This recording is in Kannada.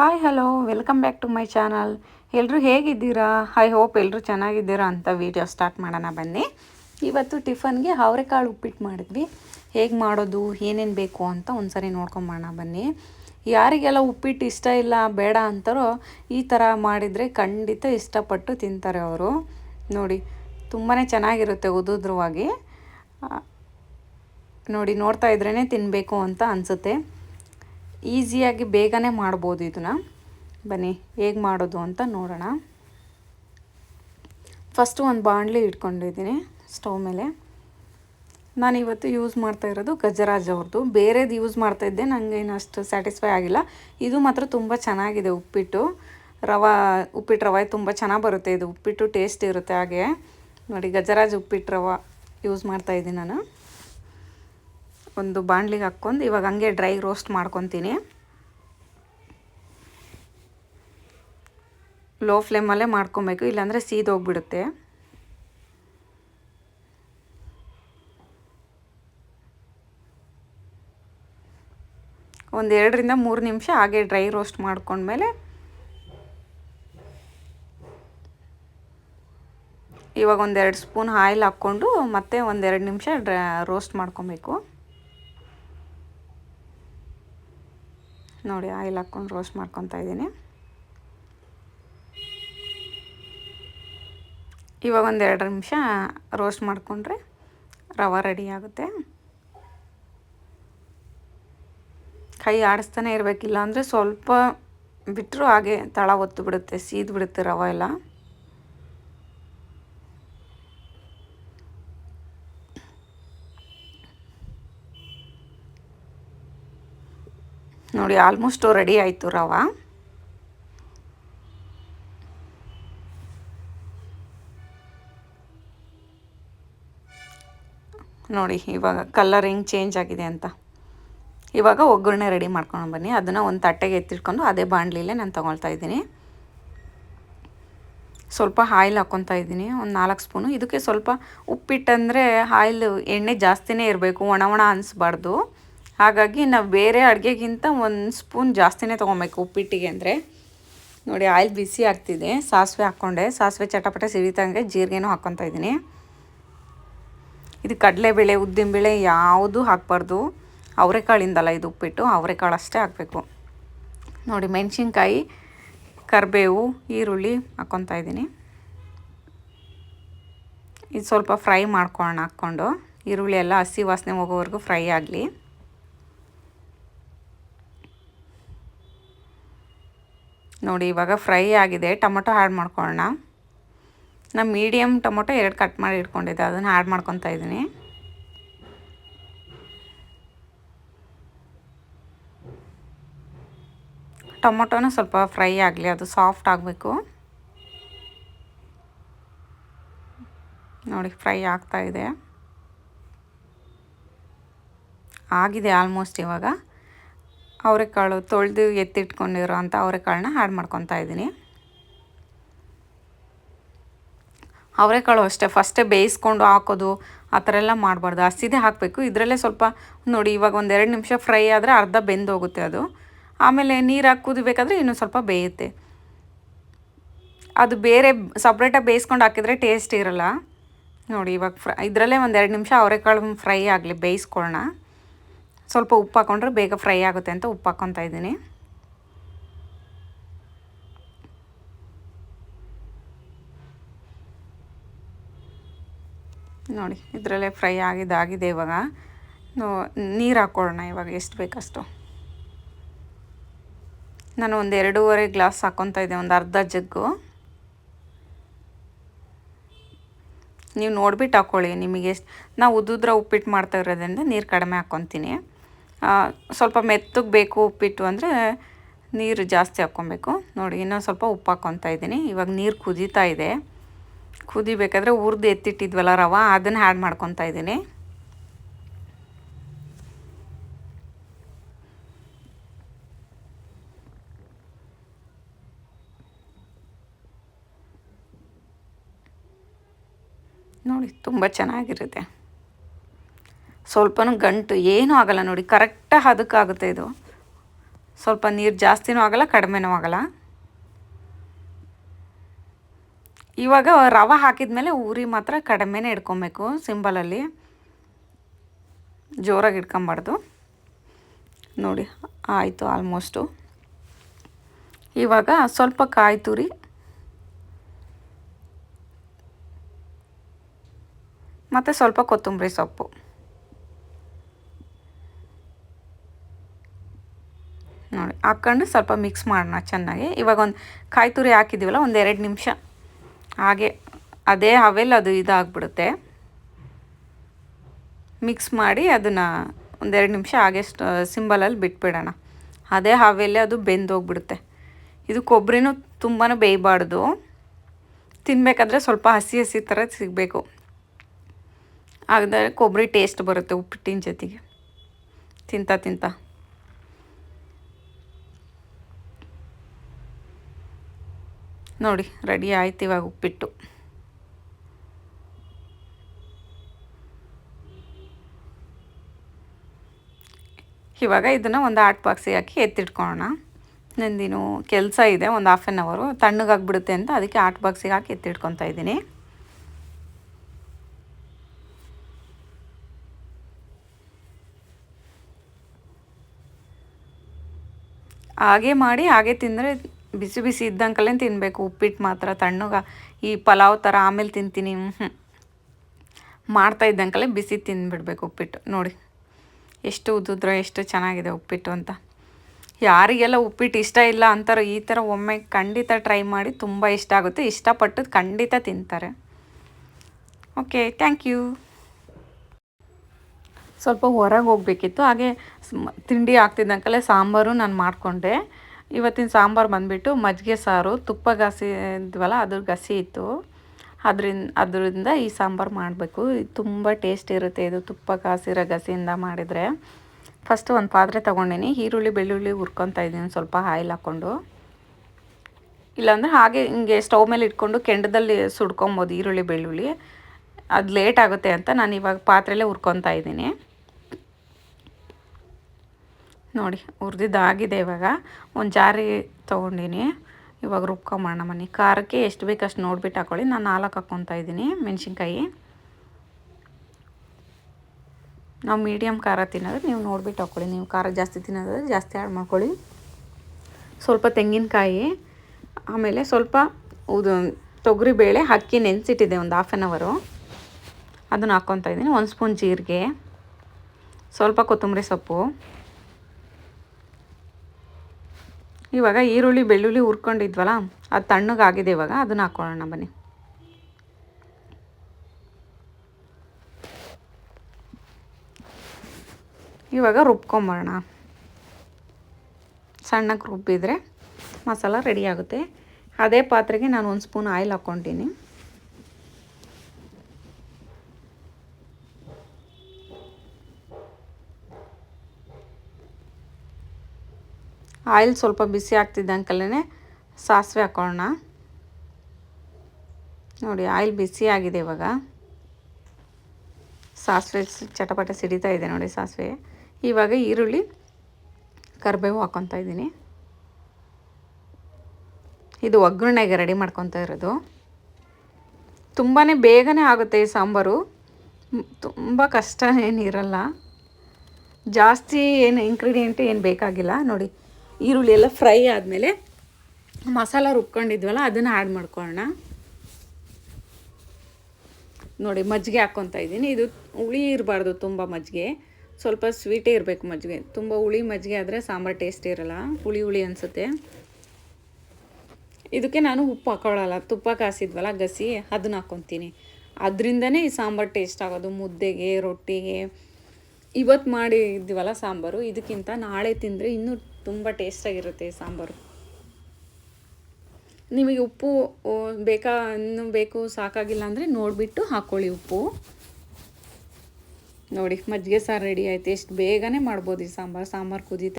Hi hello welcome back to my channel ಎಲ್ಲರೂ ಹೇಗಿದ್ದೀರಾ? ಐ ಹೋಪ್ ಎಲ್ಲರೂ ಚೆನ್ನಾಗಿದ್ದೀರಾ ಅಂತ ವೀಡಿಯೋ ಸ್ಟಾರ್ಟ್ ಮಾಡೋಣ ಬನ್ನಿ. ಇವತ್ತು ಟಿಫನ್ಗೆ ಅವರೆಕಾಳು ಉಪ್ಪಿಟ್ಟು ಮಾಡಿದ್ವಿ. ಹೇಗೆ ಮಾಡೋದು, ಏನೇನು ಬೇಕು ಅಂತ ಒಂದ್ಸರಿ ನೋಡ್ಕೊಂಬೋಣ ಬನ್ನಿ. ಯಾರಿಗೆಲ್ಲ ಉಪ್ಪಿಟ್ಟು ಇಷ್ಟ ಇಲ್ಲ, ಬೇಡ ಅಂತಾರೋ ಈ ಥರ ಮಾಡಿದರೆ ಖಂಡಿತ ಇಷ್ಟಪಟ್ಟು ತಿಂತಾರೆ ಅವರು. ನೋಡಿ ತುಂಬಾ ಚೆನ್ನಾಗಿರುತ್ತೆ ಉದುದ್ರವಾಗಿ. ನೋಡಿ, ನೋಡ್ತಾ ಇದ್ರೇ ತಿನ್ನಬೇಕು ಅಂತ ಅನಿಸುತ್ತೆ. ಈಸಿಯಾಗಿ ಬೇಗನೆ ಮಾಡ್ಬೋದು ಇದನ್ನು. ಬನ್ನಿ, ಹೇಗೆ ಮಾಡೋದು ಅಂತ ನೋಡೋಣ. ಫಸ್ಟು ಒಂದು ಬಾಣಲಿ ಇಟ್ಕೊಂಡಿದ್ದೀನಿ ಸ್ಟವ್ ಮೇಲೆ. ನಾನು ಇವತ್ತು ಯೂಸ್ ಮಾಡ್ತಾ ಇರೋದು ಗಜರಾಜ್ ಅವ್ರದ್ದು ಬೇರೆದು ಯೂಸ್ ಮಾಡ್ತಾ ಇದ್ದೆ ನನಗೆ ಏನು ಅಷ್ಟು ಸ್ಯಾಟಿಸ್ಫೈ ಆಗಿಲ್ಲ. ಇದು ಮಾತ್ರ ತುಂಬ ಚೆನ್ನಾಗಿದೆ ಉಪ್ಪಿಟ್ಟು. ರವಾ ಉಪ್ಪಿಟ್ಟು ರವೆ ತುಂಬ ಚೆನ್ನಾಗಿ ಬರುತ್ತೆ ಇದು. ಉಪ್ಪಿಟ್ಟು ಟೇಸ್ಟ್ ಇರುತ್ತೆ ಹಾಗೆ. ನೋಡಿ, ಗಜರಾಜ್ ಉಪ್ಪಿಟ್ಟು ರವೆ ಯೂಸ್ ಮಾಡ್ತಾ ಇದ್ದೀನಿ ನಾನು. ಒಂದು ಬಾಣ್ಲಿಗೆ ಹಾಕ್ಕೊಂಡು ಇವಾಗ ಹಂಗೆ ಡ್ರೈ ರೋಸ್ಟ್ ಮಾಡ್ಕೊತೀನಿ. ಲೋ ಫ್ಲೇಮಲ್ಲೇ ಮಾಡ್ಕೊಬೇಕು, ಇಲ್ಲಾಂದರೆ ಸೀದೋಗ್ಬಿಡುತ್ತೆ ಒಂದು ಎರಡರಿಂದ ಮೂರು ನಿಮಿಷ ಹಾಗೆ ಡ್ರೈ ರೋಸ್ಟ್ ಮಾಡ್ಕೊಂಡ್ಮೇಲೆ ಇವಾಗ ಒಂದೆರಡು ಸ್ಪೂನ್ ಆಯಿಲ್ ಹಾಕ್ಕೊಂಡು ಮತ್ತೆ ಒಂದೆರಡು ನಿಮಿಷ ಡ್ರ ರೋಸ್ಟ್ ಮಾಡ್ಕೊಬೇಕು. ನೋಡಿ ಆಯಿಲ್ ಹಾಕ್ಕೊಂಡು ರೋಸ್ಟ್ ಮಾಡ್ಕೊತಾ ಇದ್ದೀನಿ. ಇವಾಗ ಒಂದು ಎರಡು ನಿಮಿಷ ರೋಸ್ಟ್ ಮಾಡಿಕೊಂಡ್ರೆ ರವೆ ರೆಡಿ ಆಗುತ್ತೆ. ಕೈ ಆಡಿಸ್ತಾನೆ ಇರಬೇಕಿಲ್ಲ ಅಂದರೆ ಸ್ವಲ್ಪ ಬಿಟ್ಟರೂ ಹಾಗೆ ತಳ ಒತ್ತು ಬಿಡುತ್ತೆ, ಸೀದ್ ಬಿಡುತ್ತೆ ರವೆ ಎಲ್ಲ. ನೋಡಿ ಆಲ್ಮೋಸ್ಟ್ ರೆಡಿ ಆಯಿತು ರವ. ನೋಡಿ, ಇವಾಗ ಕಲರ್ ಹೆಂಗೆ ಚೇಂಜ್ ಆಗಿದೆ ಅಂತ. ಇವಾಗ ಒಗ್ಗರಣೆ ರೆಡಿ ಮಾಡ್ಕೊಂಡು ಬನ್ನಿ. ಅದನ್ನು ಒಂದು ತಟ್ಟೆಗೆ ಎತ್ತಿಟ್ಕೊಂಡು ಅದೇ ಬಾಣಲಿಲೇ ನಾನು ತೊಗೊಳ್ತಾ ಇದ್ದೀನಿ. ಸ್ವಲ್ಪ ಆಯಿಲ್ ಹಾಕ್ಕೊತಾ ಇದ್ದೀನಿ. ಒಂದು ನಾಲ್ಕು ಸ್ಪೂನು ಇದಕ್ಕೆ ಸ್ವಲ್ಪ ಉಪ್ಪಿಟ್ಟಂದರೆ ಆಯಿಲ್ ಎಣ್ಣೆ ಜಾಸ್ತಿನೇ ಇರಬೇಕು. ಒಣ ಒಣ ಅನಿಸ್ಬಾರ್ದು. ಹಾಗಾಗಿ ನಾವು ಬೇರೆ ಅಡುಗೆಗಿಂತ ಒಂದು ಸ್ಪೂನ್ ಜಾಸ್ತಿನೇ ತೊಗೊಬೇಕು ಉಪ್ಪಿಟ್ಟಿಗೆ ಅಂದರೆ. ನೋಡಿ, ಆಯಿಲ್ ಬಿಸಿ ಆಗ್ತಿದೆ. ಸಾಸಿವೆ ಹಾಕ್ಕೊಂಡೆ ಸಾಸಿವೆ ಚಟಪಟ ಸಿಡಿತಂಗೆ ಜೀರಿಗೆನೂ ಹಾಕ್ಕೊತಾ ಇದ್ದೀನಿ. ಇದು ಕಡಲೆಬೇಳೆ, ಉದ್ದಿನಬೇಳೆ ಯಾವುದೂ ಹಾಕ್ಬಾರ್ದು. ಅವರೆಕಾಳಿಂದಲ್ಲ ಇದು ಉಪ್ಪಿಟ್ಟು, ಅವರೆಕಾಳು ಅಷ್ಟೇ ಹಾಕಬೇಕು. ನೋಡಿ, ಮೆಣಸಿನ್ಕಾಯಿ, ಕರಿಬೇವು, ಈರುಳ್ಳಿ ಹಾಕ್ಕೊತಾ ಇದ್ದೀನಿ. ಇದು ಸ್ವಲ್ಪ ಫ್ರೈ ಮಾಡ್ಕೊಳ್ಳೋಣ ಹಾಕ್ಕೊಂಡು. ಈರುಳ್ಳಿ ಎಲ್ಲ ಹಸಿ ವಾಸನೆ ಹೋಗೋವರೆಗೂ ಫ್ರೈ ಆಗಲಿ. ನೋಡಿ, ಇವಾಗ ಫ್ರೈ ಆಗಿದೆ. ಟೊಮೊಟೊ ಆ್ಯಡ್ ಮಾಡ್ಕೊಳ್ಳೋಣ ನಾನು ಮೀಡಿಯಮ್ ಟೊಮೊಟೊ ಎರಡು ಕಟ್ ಮಾಡಿ ಇಟ್ಕೊಂಡಿದ್ದೆ. ಅದನ್ನು ಆ್ಯಡ್ ಮಾಡ್ಕೊತಾ ಇದ್ದೀನಿ. ಟೊಮೊಟೊನ ಸ್ವಲ್ಪ ಫ್ರೈ ಆಗಲಿ, ಅದು ಸಾಫ್ಟ್ ಆಗಬೇಕು. ನೋಡಿ, ಫ್ರೈ ಆಗ್ತಾ ಇದೆ. ಆಗಿದೆ ಆಲ್ಮೋಸ್ಟ್ ಇವಾಗ. ಅವರೆಕಾಳು ತೊಳೆದು ಎತ್ತಿಟ್ಕೊಂಡಿರೋ ಅಂಥ ಅವರೆಕಾಳನ್ನ ಆ್ಯಡ್ ಮಾಡ್ಕೊತಾ ಇದ್ದೀನಿ. ಅವರೆಕಾಳು ಅಷ್ಟೇ ಫಸ್ಟೇ ಬೇಯಿಸ್ಕೊಂಡು ಹಾಕೋದು, ಆ ಥರ ಎಲ್ಲ ಮಾಡಬಾರ್ದು. ಹಸಿದೇ ಹಾಕಬೇಕು. ಇದರಲ್ಲೇ ಸ್ವಲ್ಪ ನೋಡಿ, ಇವಾಗ ಒಂದು ಎರಡು ನಿಮಿಷ ಫ್ರೈ ಆದರೆ ಅರ್ಧ ಬೆಂದೋಗುತ್ತೆ ಅದು. ಆಮೇಲೆ ನೀರು ಹಾಕಿ ಕುದಿಬೇಕಾದ್ರೆ ಇನ್ನೂ ಸ್ವಲ್ಪ ಬೇಯುತ್ತೆ. ಅದು ಬೇರೆ ಸಪ್ರೇಟಾಗಿ ಬೇಯಿಸ್ಕೊಂಡು ಹಾಕಿದರೆ ಟೇಸ್ಟ್ ಇರಲ್ಲ. ನೋಡಿ, ಇವಾಗ ಫ್ರೈ ಇದರಲ್ಲೇ ಒಂದು ಎರಡು ನಿಮಿಷ ಅವರೆಕಾಳು ಫ್ರೈ ಆಗಲಿ, ಬೇಯಿಸ್ಕೊಳ್ಳೋಣ. ಸ್ವಲ್ಪ ಉಪ್ಪು ಹಾಕೊಂಡ್ರೆ ಬೇಗ ಫ್ರೈ ಆಗುತ್ತೆ ಅಂತ ಉಪ್ಪು ಹಾಕ್ಕೊತಾ ಇದ್ದೀನಿ. ನೋಡಿ, ಇದರಲ್ಲೇ ಫ್ರೈ ಆಗಿದ್ದಾಗಿದೆ ಇವಾಗ. ನೀರು ಹಾಕ್ಕೊಳ್ಳೋಣ ಇವಾಗ, ಎಷ್ಟು ಬೇಕಷ್ಟು. ನಾನು ಒಂದು ಎರಡೂವರೆ ಗ್ಲಾಸ್ ಹಾಕ್ಕೊತಾ ಇದ್ದೆ, ಒಂದು ಅರ್ಧ ಜಗ್ಗು. ನೀವು ನೋಡ್ಬಿಟ್ಟು ಹಾಕ್ಕೊಳ್ಳಿ ನಿಮಗೆ ಎಷ್ಟು ನಾವು ಉದ್ದುದ್ರ ಉಪ್ಪಿಟ್ಟು ಮಾಡ್ತಾ ಇರೋದ್ರಿಂದ ನೀರು ಕಡಿಮೆ ಹಾಕ್ಕೊತೀನಿ ಸ್ವಲ್ಪ ಮೆತ್ತಗೆ ಬೇಕು ಉಪ್ಪಿಟ್ಟು ಅಂದರೆ ನೀರು ಜಾಸ್ತಿ ಹಾಕ್ಕೊಬೇಕು. ನೋಡಿ, ಇನ್ನೊಂದು ಸ್ವಲ್ಪ ಉಪ್ಪು ಹಾಕ್ಕೊತಾ ಇದ್ದೀನಿ. ಇವಾಗ ನೀರು ಕುದೀತಾ ಇದೆ. ಕುದಿಬೇಕಾದ್ರೆ ಹುರಿದು ಎತ್ತಿಟ್ಟಿದ್ವಲ್ಲ ರವ, ಅದನ್ನು ಆ್ಯಡ್ ಮಾಡ್ಕೊತಾ ಇದ್ದೀನಿ. ನೋಡಿ, ತುಂಬ ಚೆನ್ನಾಗಿರುತ್ತೆ. ಸ್ವಲ್ಪನೂ ಗಂಟು ಏನೂ ಆಗಲ್ಲ ನೋಡಿ ಕರೆಕ್ಟಾಗಿ ಅದಕ್ಕಾಗುತ್ತೆ ಇದು. ಸ್ವಲ್ಪ ನೀರು ಜಾಸ್ತಿನೂ ಆಗಲ್ಲ, ಕಡಿಮೆನೂ ಆಗಲ್ಲ. ಇವಾಗ ರವೆ ಹಾಕಿದ್ಮೇಲೆ ಉರಿ ಮಾತ್ರ ಕಡಿಮೆನೇ ಇಟ್ಕೊಬೇಕು ಸಿಂಬಲಲ್ಲಿ. ಜೋರಾಗಿ ಇಟ್ಕೊಬಾರ್ದು. ನೋಡಿ, ಆಯಿತು ಆಲ್ಮೋಸ್ಟು. ಇವಾಗ ಸ್ವಲ್ಪ ಕಾಯಿ ತುರಿ. ಮತ್ತು ಸ್ವಲ್ಪ ಕೊತ್ತಂಬರಿ ಸೊಪ್ಪು. ನೋಡಿ, ಹಾಕ್ಕೊಂಡು ಸ್ವಲ್ಪ ಮಿಕ್ಸ್ ಮಾಡೋಣ ಚೆನ್ನಾಗಿ. ಇವಾಗ ಒಂದು ಕಾಯಿ ತುರಿ ಹಾಕಿದ್ದೀವಲ್ಲ ಒಂದು ಎರಡು ನಿಮಿಷ. ಹಾಗೆ ಅದೇ ಹವೆಲ್ಲ ಅದು ಇದಾಗ್ಬಿಡುತ್ತೆ. ಮಿಕ್ಸ್ ಮಾಡಿ ಅದನ್ನು ಒಂದೆರಡು ನಿಮಿಷ ಹಾಗೆ ಸಿಂಬಲಲ್ಲಿ ಬಿಟ್ಬಿಡೋಣ. ಅದೇ ಹವೆಲ್ಲೇ ಅದು ಬೆಂದೋಗ್ಬಿಡುತ್ತೆ. ಇದು ಕೊಬ್ಬರಿನೂ ತುಂಬಾ ಬೇಯಬಾರ್ದು. ತಿನ್ನಬೇಕಾದ್ರೆ ಸ್ವಲ್ಪ ಹಸಿ ಹಸಿ ಥರ ಸಿಗಬೇಕು. ಹಾಗಾದರೆ ಕೊಬ್ಬರಿ ಟೇಸ್ಟ್ ಬರುತ್ತೆ ಉಪ್ಪಿಟ್ಟಿನ ಜೊತೆಗೆ. ತಿಂತ ತಿಂತ. ನೋಡಿ ರೆಡಿ ಆಯ್ತು ಇವಾಗ ಉಪ್ಪಿಟ್ಟು. ಇವಾಗ ಇದನ್ನು ಒಂದು ಆಟ್ ಬಾಕ್ಸಿಗೆ ಹಾಕಿ ಎತ್ತಿಟ್ಕೊಳ್ಳೋಣ. ನಂದಿನೂ ಕೆಲಸ ಇದೆ, ಒಂದು ಹಾಫ್ ಆನ್ ಅವರು ತಣ್ಣಗಾಗ್ಬಿಡುತ್ತೆ ಅಂತ ಅದಕ್ಕೆ ಆಟ್ ಬಾಕ್ಸಿಗೆ ಹಾಕಿ ಎತ್ತಿಟ್ಕೊತಾ ಇದ್ದೀನಿ. ಹಾಗೆ ಮಾಡಿ, ಹಾಗೆ ತಿಂದರೆ ಬಿಸಿ ಬಿಸಿ ಇದ್ದಂಕಲ್ಲೇ ತಿನ್ನಬೇಕು ಉಪ್ಪಿಟ್ಟು ಮಾತ್ರ, ತಣ್ಣಗ, ಈ ಪಲಾವ್ ಥರ ಆಮೇಲೆ ತಿಂತೀನಿ ಮಾಡ್ತಾ ಇದ್ದಂಕಲ್ಲೇ ಬಿಸಿ ತಿಂದುಬಿಡ್ಬೇಕು ಉಪ್ಪಿಟ್ಟು, ನೋಡಿ. ಎಷ್ಟು ಉದ್ದಿದ್ರೋ ಎಷ್ಟು ಚೆನ್ನಾಗಿದೆ ಉಪ್ಪಿಟ್ಟು ಅಂತ. ಯಾರಿಗೆಲ್ಲ ಉಪ್ಪಿಟ್ಟು ಇಷ್ಟ ಇಲ್ಲ ಅಂತಾರೋ ಈ ಥರ ಒಮ್ಮೆ ಖಂಡಿತ ಟ್ರೈ ಮಾಡಿ ತುಂಬ ಇಷ್ಟ ಆಗುತ್ತೆ ಇಷ್ಟಪಟ್ಟು ಖಂಡಿತ ತಿಂತಾರೆ. Okay, thank you. ಸ್ವಲ್ಪ ಹೊರಗೆ ಹೋಗಬೇಕಿತ್ತು, ಹಾಗೆ ತಿಂಡಿ ಆಗ್ತಿದ್ದಂಕಲ್ಲೇ ಸಾಂಬಾರು ನಾನು ಮಾಡಿಕೊಂಡೆ. ಇವತ್ತಿನ ಸಾಂಬಾರು ಬಂದುಬಿಟ್ಟು ಮಜ್ಜಿಗೆ ಸಾರು, ತುಪ್ಪ ಗಸಿ ಇದ್ವಲ್ಲ ಅದ್ರ ಗಸಿ ಇತ್ತು. ಅದರಿಂದ ಅದರಿಂದ ಈ ಸಾಂಬಾರು ಮಾಡಬೇಕು. ತುಂಬ ಟೇಸ್ಟ್ ಇರುತ್ತೆ ಇದು ತುಪ್ಪ ಕಾಸಿರೋ ಗಸಿಯಿಂದ ಮಾಡಿದರೆ. ಫಸ್ಟು ಒಂದು ಪಾತ್ರೆ ತೊಗೊಂಡಿನಿ. ಈರುಳ್ಳಿ, ಬೆಳ್ಳುಳ್ಳಿ ಹುರ್ಕೊತಾ ಇದ್ದೀನಿ ಸ್ವಲ್ಪ ಆಯಿಲ್ ಹಾಕ್ಕೊಂಡು. ಇಲ್ಲಾಂದರೆ ಹಾಗೆ ಹಿಂಗೆ ಸ್ಟವ್ ಮೇಲೆ ಇಟ್ಕೊಂಡು ಕೆಂಡದಲ್ಲಿ ಸುಡ್ಕೊಬೋದು ಈರುಳ್ಳಿ, ಬೆಳ್ಳುಳ್ಳಿ. ಅದು ಲೇಟ್ ಆಗುತ್ತೆ ಅಂತ ನಾನು ಇವಾಗ ಪಾತ್ರೆಯಲ್ಲೇ ಹುರ್ಕೊತಾ ಇದ್ದೀನಿ. ನೋಡಿ ಹುರಿದಿದ್ದಾಗಿದೆ ಇವಾಗ. ಒಂದು ಜಾರಿ ತೊಗೊಂಡಿನಿ. ಇವಾಗ ರುಬ್ಕೊಂಬೋಣ ಮನೆ. ಖಾರಕ್ಕೆ ಎಷ್ಟು ಬೇಕು ಅಷ್ಟು ನೋಡ್ಬಿಟ್ಟು ಹಾಕೊಳ್ಳಿ. ನಾನು ನಾಲ್ಕು ಹಾಕ್ಕೊತಾ ಇದ್ದೀನಿ ಮೆಣಸಿನ್ಕಾಯಿ. ನಾವು ಮೀಡಿಯಮ್ ಖಾರ ತಿನ್ನೋದು, ನೀವು ನೋಡ್ಬಿಟ್ಟು ಹಾಕ್ಕೊಳ್ಳಿ ನೀವು ಖಾರ ಜಾಸ್ತಿ ತಿನ್ನೋದಾದ್ರೆ ಜಾಸ್ತಿ ಆ್ಯಡ್ ಮಾಡ್ಕೊಳ್ಳಿ. ಸ್ವಲ್ಪ ತೆಂಗಿನಕಾಯಿ, ಆಮೇಲೆ ಸ್ವಲ್ಪ ಇದು ತೊಗರಿಬೇಳೆ ಅಕ್ಕಿ ನೆನೆಸಿಟ್ಟಿದೆ ಒಂದು ಹಾಫ್ ಆನ್ ಅವರು ಅದನ್ನು ಹಾಕ್ಕೊತಾ ಇದ್ದೀನಿ. ಒಂದು ಸ್ಪೂನ್ ಜೀರಿಗೆ, ಸ್ವಲ್ಪ ಕೊತ್ತಂಬರಿ ಸೊಪ್ಪು. ಇವಾಗ ಈರುಳ್ಳಿ, ಬೆಳ್ಳುಳ್ಳಿ ಹುರ್ಕೊಂಡಿದ್ವಲ್ಲ, ಅದು ತಣ್ಣಗಾಗಿದೆ ಇವಾಗ, ಅದನ್ನು ಹಾಕ್ಕೊಳ್ಳೋಣ ಬನ್ನಿ. ಇವಾಗ ರುಬ್ಕೊಂಬರೋಣ. ಸಣ್ಣಕ್ಕೆ ರುಬ್ಬಿದರೆ ಮಸಾಲ ರೆಡಿ ಆಗುತ್ತೆ. ಅದೇ ಪಾತ್ರೆಗೆ ನಾನು ಒಂದು ಸ್ಪೂನ್ ಆಯಿಲ್ ಹಾಕ್ಕೊತೀನಿ ಆಯಿಲ್ ಸ್ವಲ್ಪ ಬಿಸಿ ಆಗ್ತಿದ್ದಂಕಲ್ಲೇ ಸಾಸಿವೆ ಹಾಕೋಣ ನೋಡಿ, ಆಯಿಲ್ ಬಿಸಿ ಆಗಿದೆ ಇವಾಗ. ಸಾಸಿವೆ ಚಟಪಟ ಸಿಡಿತಾ ಇದೆ ನೋಡಿ ಸಾಸಿವೆ. ಇವಾಗ ಈರುಳ್ಳಿ, ಕರಿಬೇವು ಹಾಕ್ಕೊತಾ ಇದ್ದೀನಿ. ಇದು ಒಗ್ಗರಣೆಗೆ ರೆಡಿ ಮಾಡ್ಕೊತಾ ಇರೋದು. ತುಂಬಾ ಬೇಗನೆ ಆಗುತ್ತೆ ಈ ಸಾಂಬಾರು. ತುಂಬ ಕಷ್ಟ, ಏನಿರಲ್ಲ. ಜಾಸ್ತಿ ಏನು ಇಂಗ್ರೀಡಿಯೆಂಟ್ ಏನು ಬೇಕಾಗಿಲ್ಲ. ನೋಡಿ ಈರುಳ್ಳಿ ಎಲ್ಲ ಫ್ರೈ ಆದಮೇಲೆ ಮಸಾಲ ರುಬ್ಕೊಂಡಿದ್ವಲ್ಲ, ಅದನ್ನು ಆ್ಯಡ್ ಮಾಡ್ಕೊಳ್ಳೋಣ. ನೋಡಿ, ಮಜ್ಜಿಗೆ ಹಾಕ್ಕೊತಾ ಇದ್ದೀನಿ. ಇದು ಹುಳಿ ಇರಬಾರ್ದು ತುಂಬ ಮಜ್ಜಿಗೆ. ಸ್ವಲ್ಪ ಸ್ವೀಟೇ ಇರಬೇಕು ಮಜ್ಜಿಗೆ. ತುಂಬ ಹುಳಿ ಮಜ್ಜಿಗೆ ಆದರೆ ಸಾಂಬಾರು ಟೇಸ್ಟ್ ಇರಲ್ಲ. ಹುಳಿ ಹುಳಿ ಅನಿಸುತ್ತೆ. ಇದಕ್ಕೆ ನಾನು ಉಪ್ಪು ಹಾಕೊಳ್ಳಲ್ಲ. ತುಪ್ಪ ಕಾಸಿದ್ವಲ್ಲ ಗಸಿ, ಅದನ್ನ ಹಾಕ್ಕೊತೀನಿ. ಅದರಿಂದನೇ ಈ ಸಾಂಬಾರು ಟೇಸ್ಟ್ ಆಗೋದು. ಮುದ್ದೆಗೆ, ರೊಟ್ಟಿಗೆ. ಇವತ್ತು ಮಾಡಿದ್ದೀವಲ್ಲ ಸಾಂಬಾರು, ಇದಕ್ಕಿಂತ ನಾಳೆ ತಿಂದರೆ ಇನ್ನೂ ತುಂಬ ಟೇಸ್ಟಾಗಿರುತ್ತೆ ಸಾಂಬಾರು. ನಿಮಗೆ ಉಪ್ಪು ಬೇಕಾ, ಇನ್ನೂ ಬೇಕು ಸಾಕಾಗಿಲ್ಲ ಅಂದರೆ ನೋಡಿಬಿಟ್ಟು ಹಾಕ್ಕೊಳ್ಳಿ ಉಪ್ಪು. ನೋಡಿ, ಮಜ್ಜಿಗೆ ಸಾರು ರೆಡಿ ಆಯಿತು. ಎಷ್ಟು ಬೇಗನೆ ಮಾಡ್ಬೋದು ಈ ಸಾಂಬಾರು. ಸಾಂಬಾರು ಕುದೀತಾ